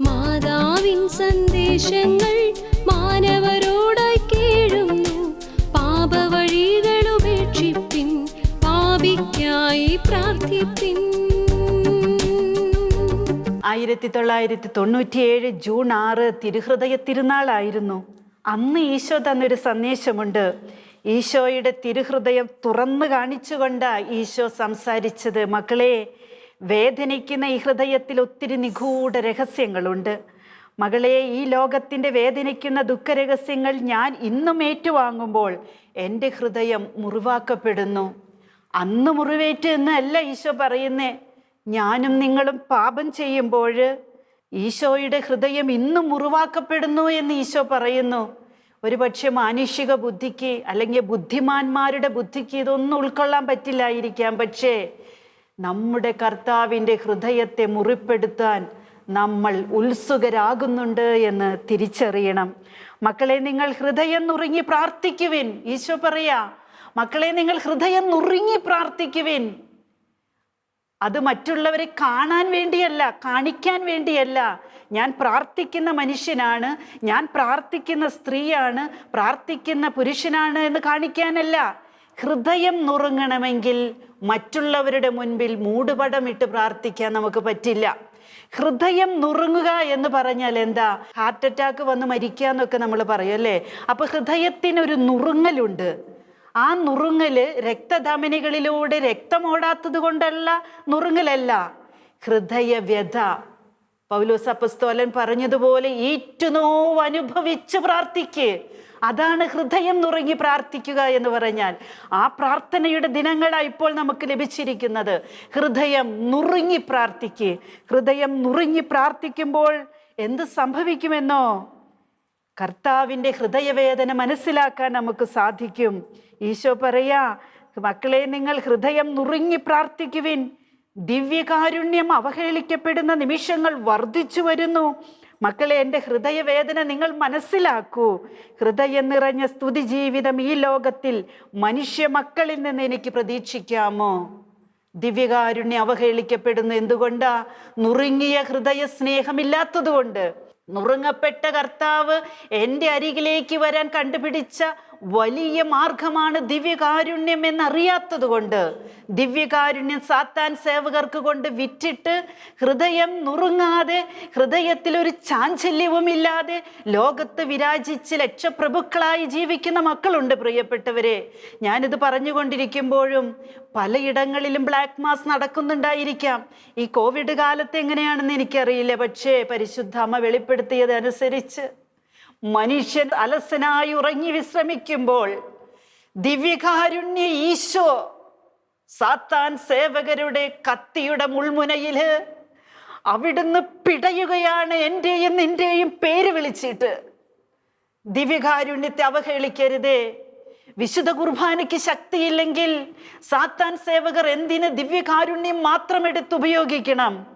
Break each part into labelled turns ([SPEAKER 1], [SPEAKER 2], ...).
[SPEAKER 1] മാതാവിൻ സന്ദേശങ്ങൾ മാനവരോടായി കേഴുന്നു. പാപവഴികൾ ഉപേക്ഷിപ്പിൻ പാപിക്കായി പ്രാർത്ഥിപ്പിൻ.
[SPEAKER 2] ആയിരത്തി തൊള്ളായിരത്തി തൊണ്ണൂറ്റിയേഴ് ജൂൺ ആറ് തിരുഹൃദയ തിരുനാളായിരുന്നു. അന്ന് ഈശോ തന്നൊരു സന്ദേശമുണ്ട്. ഈശോയുടെ തിരുഹൃദയം തുറന്നു കാണിച്ചുകൊണ്ട് ഈശോ സംസാരിച്ചത്. മക്കളെ വേദനിക്കുന്ന ഈ ഹൃദയത്തിൽ ഒത്തിരി നിഗൂഢ രഹസ്യങ്ങളുണ്ട്. മകളെ ഈ ലോകത്തിന്റെ വേദനിക്കുന്ന ദുഃഖരഹസ്യങ്ങൾ ഞാൻ ഇന്നും ഏറ്റുവാങ്ങുമ്പോൾ എന്റെ ഹൃദയം മുറിവാക്കപ്പെടുന്നു. അന്ന് മുറിവേറ്റ് എന്നല്ല ഈശോ പറയുന്നേ. ഞാനും നിങ്ങളും പാപം ചെയ്യുമ്പോൾ ഈശോയുടെ ഹൃദയം ഇന്നും മുറിവാക്കപ്പെടുന്നു എന്ന് ഈശോ പറയുന്നു. ഒരുപക്ഷെ മാനുഷിക ബുദ്ധിക്ക് അല്ലെങ്കിൽ ബുദ്ധിമാന്മാരുടെ ബുദ്ധിക്ക് ഇതൊന്നും ഉൾക്കൊള്ളാൻ പറ്റില്ലായിരിക്കാം. പക്ഷേ നമ്മുടെ കർത്താവിന്റെ ഹൃദയത്തെ മുറിപ്പെടുത്താൻ നമ്മൾ ഉത്സുകരാകുന്നുണ്ട് എന്ന് തിരിച്ചറിയണം. മക്കളെ നിങ്ങൾ ഹൃദയം നുറുങ്ങി പ്രാർത്ഥിക്കുവിൻ. ഈശോ പറയാ മക്കളെ നിങ്ങൾ ഹൃദയം നുറുങ്ങി പ്രാർത്ഥിക്കുവിൻ. അത് മറ്റുള്ളവരെ കാണാൻ വേണ്ടിയല്ല കാണിക്കാൻ വേണ്ടിയല്ല. ഞാൻ പ്രാർത്ഥിക്കുന്ന മനുഷ്യനാണ് ഞാൻ പ്രാർത്ഥിക്കുന്ന സ്ത്രീയാണ് പ്രാർത്ഥിക്കുന്ന പുരുഷനാണ് എന്ന് കാണിക്കാനല്ല. ഹൃദയം നുറുങ്ങണമെങ്കിൽ മറ്റുള്ളവരുടെ മുൻപിൽ മൂടുപടമിട്ട് പ്രാർത്ഥിക്കാൻ നമുക്ക് പറ്റില്ല. ഹൃദയം നുറുങ്ങുക എന്ന് പറഞ്ഞാൽ എന്താ? ഹാർട്ട് അറ്റാക്ക് വന്ന് മരിക്കുക എന്നൊക്കെ നമ്മൾ പറയും അല്ലേ? അപ്പൊ ഹൃദയത്തിനൊരു നുറുങ്ങലുണ്ട്. ആ നുറുങ്ങൽ രക്തധമനികളിലൂടെ രക്തമോടാത്തത് കൊണ്ടല്ല നുറുങ്ങലല്ല. ഹൃദയവ്യഥ. പൗലോസ് അപ്പസ്തോലൻ പറഞ്ഞതുപോലെ ഈറ്റുനോവ് അനുഭവിച്ച് പ്രാർത്ഥിക്ക്. അതാണ് ഹൃദയം നുറങ്ങി പ്രാർത്ഥിക്കുക എന്ന് പറഞ്ഞാൽ ആ പ്രാർത്ഥനയുടെ ദിനങ്ങളാണ് ഇപ്പോൾ നമുക്ക് ലഭിച്ചിരിക്കുന്നത്. ഹൃദയം നുറുങ്ങി പ്രാർത്ഥിക്ക്. ഹൃദയം നുറുങ്ങി പ്രാർത്ഥിക്കുമ്പോൾ എന്ത് സംഭവിക്കുമെന്നോ? കർത്താവിന്റെ ഹൃദയവേദന മനസ്സിലാക്കാൻ നമുക്ക് സാധിക്കും. ഈശോ പറയാ മക്കളെ നിങ്ങൾ ഹൃദയം നുറുങ്ങി പ്രാർത്ഥിക്കുവിൻ. ദിവ്യകാരുണ്യം അവഹേളിക്കപ്പെടുന്ന നിമിഷങ്ങൾ വർദ്ധിച്ചു വരുന്നു. മക്കളെ എന്റെ ഹൃദയവേദന നിങ്ങൾ മനസ്സിലാക്കൂ. ഹൃദയം നിറഞ്ഞ സ്തുതി ജീവിതം ഈ ലോകത്തിൽ മനുഷ്യ മക്കളിൽ നിന്ന് എനിക്ക് പ്രതീക്ഷിക്കാമോ? ദിവ്യകാരുണ്യം അവഹേളിക്കപ്പെടുന്നു എന്തുകൊണ്ടാ? നുറുങ്ങിയ ഹൃദയ സ്നേഹമില്ലാത്തതുകൊണ്ട് നുറുങ്ങപ്പെട്ട കർത്താവ് എന്റെ അരികിലേക്ക് വരാൻ കണ്ടുപിടിച്ച വലിയ മാർഗമാണ് ദിവ്യകാരുണ്യം എന്നറിയാത്തത് കൊണ്ട് ദിവ്യകാരുണ്യം സാത്താൻ സേവകർക്ക് കൊണ്ട് വിറ്റിട്ട് ഹൃദയം നുറുങ്ങാതെ ഹൃദയത്തിൽ ഒരു ചാഞ്ചല്യവുമില്ലാതെ ലോകത്ത് വിരാജിച്ച് ലക്ഷപ്രഭുക്കളായി ജീവിക്കുന്ന മക്കളുണ്ട് പ്രിയപ്പെട്ടവരെ. ഞാനിത് പറഞ്ഞുകൊണ്ടിരിക്കുമ്പോഴും പലയിടങ്ങളിലും ബ്ലാക്ക് മാസ് നടക്കുന്നുണ്ടായിരിക്കാം. ഈ കോവിഡ് കാലത്ത് എങ്ങനെയാണെന്ന് എനിക്കറിയില്ല. പക്ഷേ പരിശുദ്ധ അമ്മ വെളിപ്പെടുത്തിയതനുസരിച്ച് മനുഷ്യൻ അലസനായി ഉറങ്ങി വിശ്രമിക്കുമ്പോൾ ദിവ്യകാരുണ്യ ഈശോ സാത്താൻ സേവകരുടെ കത്തിയുടെ മുൾമുനയിൽ അവിടുന്ന് പിടയുകയാണ് എന്റെയും നിന്റെയും പേര് വിളിച്ചിട്ട് ദിവ്യകാരുണ്യത്തെ അവഹേളിക്കരുതേ. വിശുദ്ധ കുർബാനയ്ക്ക് ശക്തിയില്ലെങ്കിൽ സാത്താൻ സേവകർ എന്തിന് ദിവ്യകാരുണ്യം മാത്രം എടുത്ത് ഉപയോഗിക്കണം?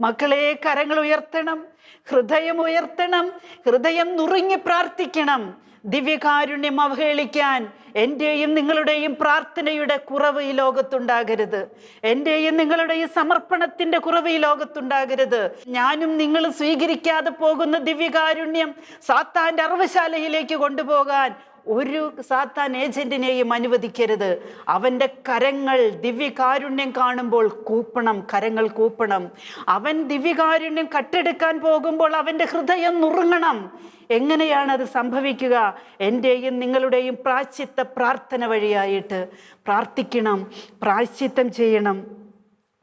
[SPEAKER 2] മക്കളെ കരങ്ങൾ ഉയർത്തണം ഹൃദയം ഉയർത്തണം ഹൃദയം നുറുങ്ങി പ്രാർത്ഥിക്കണം. ദിവ്യകാരുണ്യം അവഹേളിക്കാൻ എന്റെയും നിങ്ങളുടെയും പ്രാർത്ഥനയുടെ കുറവ് ഈ ലോകത്തുണ്ടാകരുത്. എന്റെയും നിങ്ങളുടെയും സമർപ്പണത്തിന്റെ കുറവ് ഈ ലോകത്തുണ്ടാകരുത്. ഞാനും നിങ്ങൾ സ്വീകരിക്കാതെ പോകുന്ന ദിവ്യകാരുണ്യം സാത്താന്റെ അറവശാലയിലേക്ക് കൊണ്ടുപോകാൻ ഒരു സാത്താൻ ഏജന്റിനെയും അനുവദിക്കരുത്. അവന്റെ കരങ്ങൾ ദിവ്യകാരുണ്യം കാണുമ്പോൾ കൂപ്പണം കരങ്ങൾ കൂപ്പണം. അവൻ ദിവ്യകാരുണ്യം കട്ടെടുക്കാൻ പോകുമ്പോൾ അവന്റെ ഹൃദയം നുറുങ്ങണം. എങ്ങനെയാണ് അത് സംഭവിക്കുക? എന്റെയും നിങ്ങളുടെയും പ്രാശ്ചിത്ത പ്രാർത്ഥന വഴിയായിട്ട് പ്രാർത്ഥിക്കണം പ്രാശ്ചിത്തം ചെയ്യണം.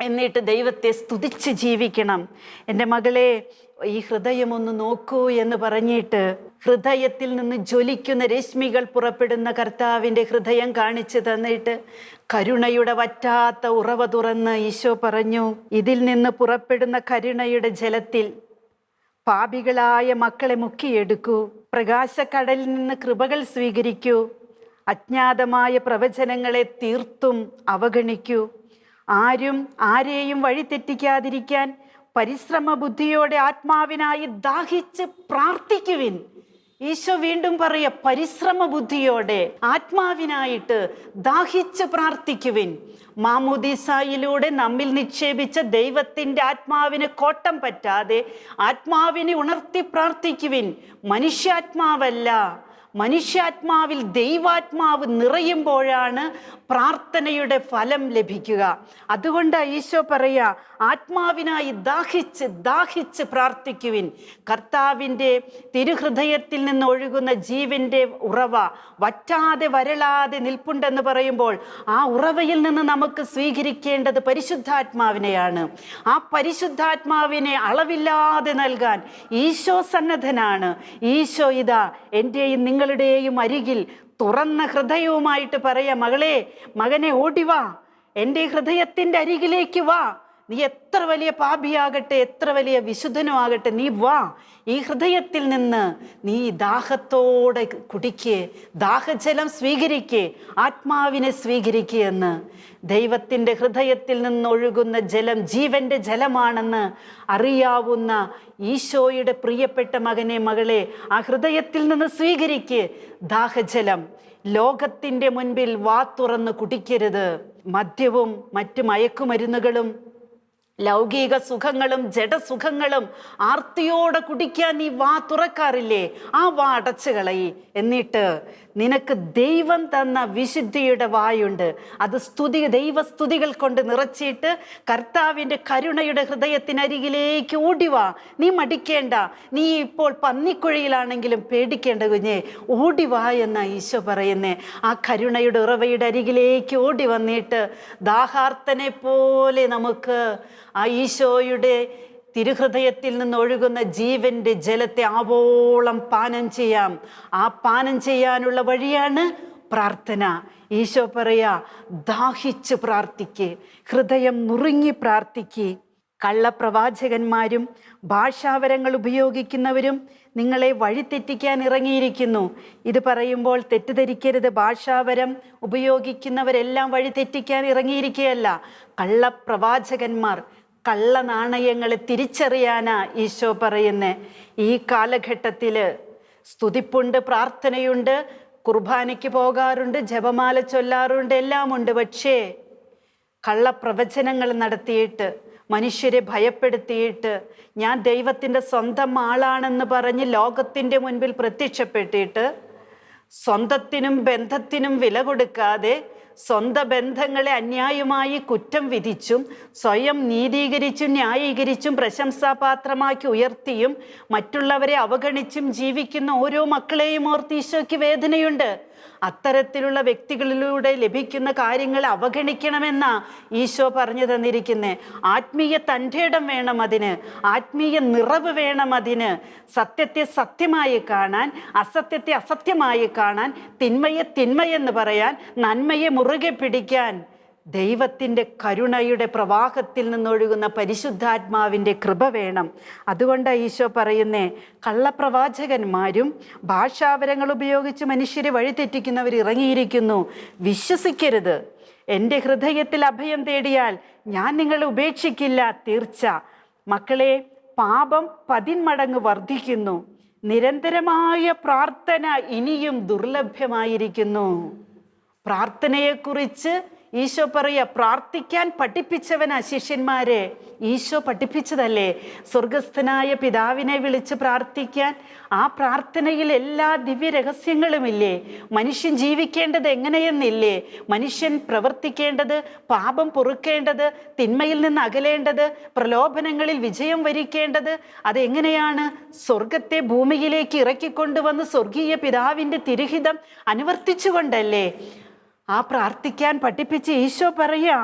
[SPEAKER 2] എന്നിട്ട് ദൈവത്തെ സ്തുതിച്ച് ജീവിക്കണം. എന്റെ മകളെ ഈ ഹൃദയമൊന്ന് നോക്കൂ എന്ന് പറഞ്ഞിട്ട് ഹൃദയത്തിൽ നിന്ന് ജ്വലിക്കുന്ന രശ്മികൾ പുറപ്പെടുന്ന കർത്താവിന്റെ ഹൃദയം കാണിച്ചു തന്നിട്ട് കരുണയുടെ വറ്റാത്ത ഉറവ തുറന്ന് ഈശോ പറഞ്ഞു ഇതിൽ നിന്ന് പുറപ്പെടുന്ന കരുണയുടെ ജലത്തിൽ പാപികളായ മക്കളെ മുക്കിയെടുക്കൂ പ്രകാശക്കടലിൽ നിന്ന് കൃപകൾ സ്വീകരിക്കൂ അജ്ഞാതമായ പ്രവചനങ്ങളെ തീർത്തും അവഗണിക്കൂ. ആരും ആരെയും വഴിതെറ്റിക്കാതിരിക്കാൻ പരിശ്രമ ബുദ്ധിയോടെ ആത്മാവിനായി ദാഹിച്ച് പ്രാർത്ഥിക്കുവിൻ. ഈശോ വീണ്ടും പറയ പരിശ്രമ ബുദ്ധിയോടെ ആത്മാവിനായിട്ട് ദാഹിച്ച് പ്രാർത്ഥിക്കുവിൻ. മാമുദീസായിലൂടെ നമ്മിൽ നിക്ഷേപിച്ച ദൈവത്തിന്റെ ആത്മാവിന് കോട്ടം പറ്റാതെ ആത്മാവിനെ ഉണർത്തി പ്രാർത്ഥിക്കുവിൻ. മനുഷ്യാത്മാവല്ല. മനുഷ്യാത്മാവിൽ ദൈവാത്മാവ് നിറയുമ്പോഴാണ് പ്രാർത്ഥനയുടെ ഫലം ലഭിക്കുക. അതുകൊണ്ട് ഈശോ പറയുക ആത്മാവിനായി ദാഹിച്ച് ദാഹിച്ച് പ്രാർത്ഥിക്കുവിൻ. കർത്താവിന്റെ തിരുഹൃദയത്തിൽ നിന്ന് ഒഴുകുന്ന ജീവന്റെ ഉറവ വറ്റാതെ വരളാതെ നിൽപ്പുണ്ടെന്ന് പറയുമ്പോൾ ആ ഉറവയിൽ നിന്ന് നമുക്ക് സ്വീകരിക്കേണ്ടത് പരിശുദ്ധാത്മാവിനെയാണ്. ആ പരിശുദ്ധാത്മാവിനെ അളവില്ലാതെ നൽകാൻ ഈശോ സന്നദ്ധനാണ്. ഈശോ ഇതാ എന്റെയും നിങ്ങളുടെയും അരികിൽ തുറന്ന ഹൃദയവുമായിട്ട് പറയാ മകളെ മകനെ ഓടിവാ എന്റെ ഹൃദയത്തിന്റെ അരികിലേക്ക് വാ. നീ എത്ര വലിയ പാപിയാകട്ടെ എത്ര വലിയ വിശുദ്ധനും ആകട്ടെ നീ വാ. ഈ ഹൃദയത്തിൽ നിന്ന് നീ ദാഹത്തോടെ കുടിക്കേ ദാഹജലം സ്വീകരിക്കേ ആത്മാവിനെ സ്വീകരിക്കേ എന്ന്. ദൈവത്തിന്റെ ഹൃദയത്തിൽ നിന്നൊഴുകുന്ന ജലം ജീവന്റെ ജലമാണെന്ന് അറിയാവുന്ന ഈശോയുടെ പ്രിയപ്പെട്ട മകനെ മകളെ ആ ഹൃദയത്തിൽ നിന്ന് സ്വീകരിക്ക്. ദാഹജലം ലോകത്തിന്റെ മുൻപിൽ വാ തുറന്ന് കുടിക്കരുത്. മദ്യവും മറ്റു മയക്കുമരുന്നുകളും ലൗകിക സുഖങ്ങളും ജഡസുഖങ്ങളും ആർത്തിയോടെ കുടിക്കാൻ ഈ വാ തുറക്കാറില്ലേ? ആ വാ അടച്ചു കളയി എന്നിട്ട് നിനക്ക് ദൈവം തന്ന വിശുദ്ധിയുടെ വായുണ്ട്. അത് സ്തുതി ദൈവസ്തുതികൾ കൊണ്ട് നിറച്ചിട്ട് കർത്താവിന്റെ കരുണയുടെ ഹൃദയത്തിനരികിലേക്ക് ഓടിവാ നീ മടിക്കേണ്ട. നീ ഇപ്പോൾ പന്നിക്കുഴിയിലാണെങ്കിലും പേടിക്കേണ്ട കുഞ്ഞേ. ഓടിവാ എന്ന ഈശോ പറയുന്നേ. ആ കരുണയുടെ ഉറവയുടെ അരികിലേക്ക് ഓടി വന്നിട്ട് ദാഹാർത്തനെ പോലെ നമുക്ക് ആ ഈശോയുടെ തിരുഹൃദയത്തിൽ നിന്ന് ഒഴുകുന്ന ജീവന്റെ ജലത്തെ ആവോളം പാനം ചെയ്യാം. ആ പാനം ചെയ്യാനുള്ള വഴിയാണ് പ്രാർത്ഥന. ഈശോ പറയാ ദാഹിച്ച് പ്രാർത്ഥിക്ക് ഹൃദയം നുറുങ്ങി പ്രാർത്ഥിക്ക്. കള്ളപ്രവാചകന്മാരും ഭാഷാവരങ്ങൾ ഉപയോഗിക്കുന്നവരും നിങ്ങളെ വഴിതെറ്റിക്കാൻ ഇറങ്ങിയിരിക്കുന്നു. ഇത് പറയുമ്പോൾ തെറ്റിദ്ധരിക്കരുത്. ഭാഷാവരം ഉപയോഗിക്കുന്നവരെല്ലാം വഴിതെറ്റിക്കാൻ ഇറങ്ങിയിരിക്കുകയല്ല. കള്ളപ്രവാചകന്മാർ കള്ള നാണയങ്ങളെ തിരിച്ചറിയാനാ ഈശോ പറയുന്നത് ഈ കാലഘട്ടത്തിൽ സ്തുതിപ്പുണ്ട് പ്രാർത്ഥനയുണ്ട് കുർബാനയ്ക്ക് പോകാറുണ്ട് ജപമാല ചൊല്ലാറുണ്ട് എല്ലാമുണ്ട്. പക്ഷേ കള്ളപ്രവചനങ്ങൾ നടത്തിയിട്ട് മനുഷ്യരെ ഭയപ്പെടുത്തിയിട്ട് ഞാൻ ദൈവത്തിന്റെ സ്വന്തം ആളാണെന്ന് പറഞ്ഞ് ലോകത്തിന്റെ മുൻപിൽ പ്രത്യക്ഷപ്പെട്ടിട്ട് സ്വന്തത്തിനും ബന്ധത്തിനും വില കൊടുക്കാതെ സ്വന്തം ബന്ധങ്ങളെ അന്യായമായി കുറ്റം വിധിച്ചും സ്വയം നീതീകരിച്ചും ന്യായീകരിച്ചും പ്രശംസാപാത്രമാക്കി ഉയർത്തിയും മറ്റുള്ളവരെ അവഗണിച്ചും ജീവിക്കുന്ന ഓരോ മക്കളെയും ഓർത്ത് ഈശോയ്ക്ക് വേദനയുണ്ട്. അത്തരത്തിലുള്ള വ്യക്തികളിലൂടെ ലഭിക്കുന്ന കാര്യങ്ങൾ അവഗണിക്കണമെന്നാ ഈശോ പറഞ്ഞു തന്നിരിക്കുന്നേ. ആത്മീയ തന്റെയിടം വേണം അതിന്. ആത്മീയ നിറവ് വേണം അതിന്. സത്യത്തെ സത്യമായി കാണാൻ അസത്യത്തെ അസത്യമായി കാണാൻ തിന്മയെ തിന്മയെന്ന് പറയാൻ നന്മയെ മുറുകെ പിടിക്കാൻ ദൈവത്തിന്റെ കരുണയുടെ പ്രവാഹത്തിൽ നിന്നൊഴുകുന്ന പരിശുദ്ധാത്മാവിന്റെ കൃപ വേണം. അതുകൊണ്ട് ഈശോ പറയുന്നേ കള്ളപ്രവാചകന്മാരും ഭാഷാവരങ്ങൾ ഉപയോഗിച്ച് മനുഷ്യരെ വഴിതെറ്റിക്കുന്നവർ ഇറങ്ങിയിരിക്കുന്നു. വിശ്വസിക്കരുത്. എന്റെ ഹൃദയത്തിൽ അഭയം തേടിയാൽ ഞാൻ നിങ്ങളെ ഉപേക്ഷിക്കില്ല തീർച്ച. മക്കളെ പാപം പതിന്മടങ്ങ് വർദ്ധിക്കുന്നു. നിരന്തരമായ പ്രാർത്ഥന ഇനിയും ദുർലഭ്യമായിരിക്കുന്നു. പ്രാർത്ഥനയെക്കുറിച്ച് ഈശോ പറയുക പ്രാർത്ഥിക്കാൻ പഠിപ്പിച്ചവനാ ശിഷ്യന്മാരെ ഈശോ പഠിപ്പിച്ചതല്ലേ? സ്വർഗസ്ഥനായ പിതാവിനെ വിളിച്ച് പ്രാർത്ഥിക്കാൻ. ആ പ്രാർത്ഥനയിൽ എല്ലാ ദിവ്യ രഹസ്യങ്ങളുമില്ലേ മനുഷ്യൻ ജീവിക്കേണ്ടത് എങ്ങനെയെന്നില്ലേ? മനുഷ്യൻ പ്രവർത്തിക്കേണ്ടത് പാപം പൊറുക്കേണ്ടത് തിന്മയിൽ നിന്ന് അകലേണ്ടത് പ്രലോഭനങ്ങളിൽ വിജയം വരിക്കേണ്ടത് അതെങ്ങനെയാണ്? സ്വർഗത്തെ ഭൂമിയിലേക്ക് ഇറക്കിക്കൊണ്ടുവന്ന് സ്വർഗീയ പിതാവിന്റെ തിരുഹിതം അനുവർത്തിച്ചുകൊണ്ടല്ലേ? ആ പ്രാർത്ഥിക്കാൻ പഠിപ്പിച്ച് ഈശോ പറയാ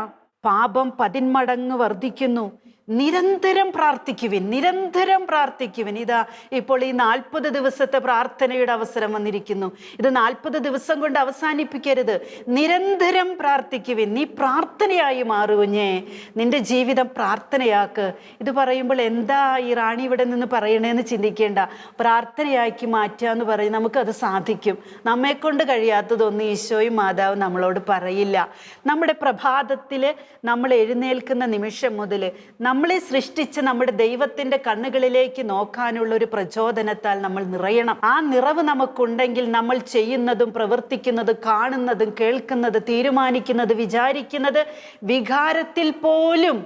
[SPEAKER 2] പാപം പതിന്മടങ്ങ് വർദ്ധിക്കുന്നു. നിരന്തരം പ്രാർത്ഥിക്കുവിൻ നിരന്തരം പ്രാർത്ഥിക്കുവിൻ. ഇതാ ഇപ്പോൾ ഈ നാൽപ്പത് ദിവസത്തെ പ്രാർത്ഥനയുടെ അവസരം വന്നിരിക്കുന്നു. ഇത് നാൽപ്പത് ദിവസം കൊണ്ട് അവസാനിപ്പിക്കരുത്. നിരന്തരം പ്രാർത്ഥിക്കുവിൻ. നീ പ്രാർത്ഥനയായി മാറുകുഞ്ഞേ നിന്റെ ജീവിതം പ്രാർത്ഥനയാക്ക്. ഇത് പറയുമ്പോൾ എന്താ ഈ റാണി ഇവിടെ നിന്ന് പറയണേന്ന് ചിന്തിക്കേണ്ട. പ്രാർത്ഥനയാക്കി മാറ്റുക എന്ന് പറയും. നമുക്കത് സാധിക്കും. നമ്മെക്കൊണ്ട് കഴിയാത്തതൊന്നും ഈശോയും മാതാവും നമ്മളോട് പറയില്ല. നമ്മുടെ പ്രഭാതത്തിൽ നമ്മൾ എഴുന്നേൽക്കുന്ന നിമിഷം മുതൽ നമ്മൾ നമ്മളെ സൃഷ്ടിച്ച് നമ്മുടെ ദൈവത്തിന്റെ കണ്ണുകളിലേക്ക് നോക്കാനുള്ള ഒരു പ്രചോദനത്താൽ നമ്മൾ നിറയണം. ആ നിറവ് നമുക്കുണ്ടെങ്കിൽ നമ്മൾ ചെയ്യുന്നതും പ്രവർത്തിക്കുന്നതും കാണുന്നതും കേൾക്കുന്നത് തീരുമാനിക്കുന്നത് വിചാരിക്കുന്നത് വികാരത്തിൽ പോലും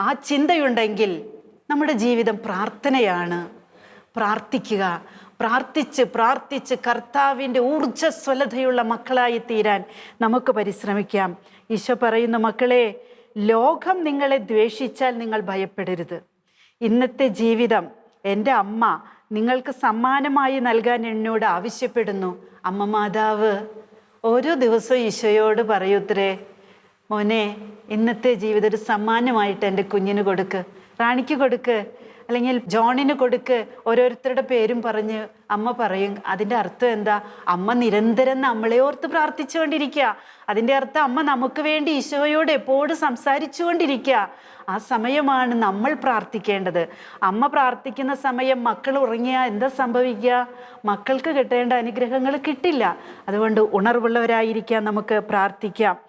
[SPEAKER 2] ആ ചിന്തയുണ്ടെങ്കിൽ നമ്മുടെ ജീവിതം പ്രാർത്ഥനയാണ്. പ്രാർത്ഥിക്കുക. പ്രാർത്ഥിച്ച് പ്രാർത്ഥിച്ച് കർത്താവിന്റെ ഊർജസ്വലതയുള്ള മക്കളായി തീരാൻ നമുക്ക് പരിശ്രമിക്കാം. ഈശോ പറയുന്ന മക്കളെ ലോകം നിങ്ങളെ ദ്വേഷിച്ചാൽ നിങ്ങൾ ഭയപ്പെടരുത്. ഇന്നത്തെ ജീവിതം എന്റെ അമ്മ നിങ്ങൾക്ക് സമ്മാനമായി നൽകാൻ എന്നോട് ആവശ്യപ്പെടുന്നു. അമ്മ മാതാവ് ഓരോ ദിവസവും ഈശോയോട് പറയൂത്രേ മോനെ ഇന്നത്തെ ജീവിതം ഒരു സമ്മാനമായിട്ട് എന്റെ കുഞ്ഞിന് കൊടുക്ക്. റാണിക്ക് കൊടുക്ക്. അല്ലെങ്കിൽ ജോണിന് കൊടുക്ക് ഓരോരുത്തരുടെ പേരും പറഞ്ഞ് അമ്മ പറയും. അതിന്റെ അർത്ഥം എന്താ? അമ്മ നിരന്തരം നമ്മളെ ഓർത്ത് പ്രാർത്ഥിച്ചുകൊണ്ടിരിക്കുക. അതിന്റെ അർത്ഥം അമ്മ നമുക്ക് വേണ്ടി ഈശോയോട് എപ്പോഴും സംസാരിച്ചുകൊണ്ടിരിക്കുക. ആ സമയമാണ് നമ്മൾ പ്രാർത്ഥിക്കേണ്ടത്. അമ്മ പ്രാർത്ഥിക്കുന്ന സമയം മക്കൾ ഉറങ്ങിയാൽ എന്താ സംഭവിക്കുക? മക്കൾക്ക് കിട്ടേണ്ട അനുഗ്രഹങ്ങൾ കിട്ടില്ല. അതുകൊണ്ട് ഉണർവുള്ളവരായിരിക്കാം നമുക്ക് പ്രാർത്ഥിക്കാം.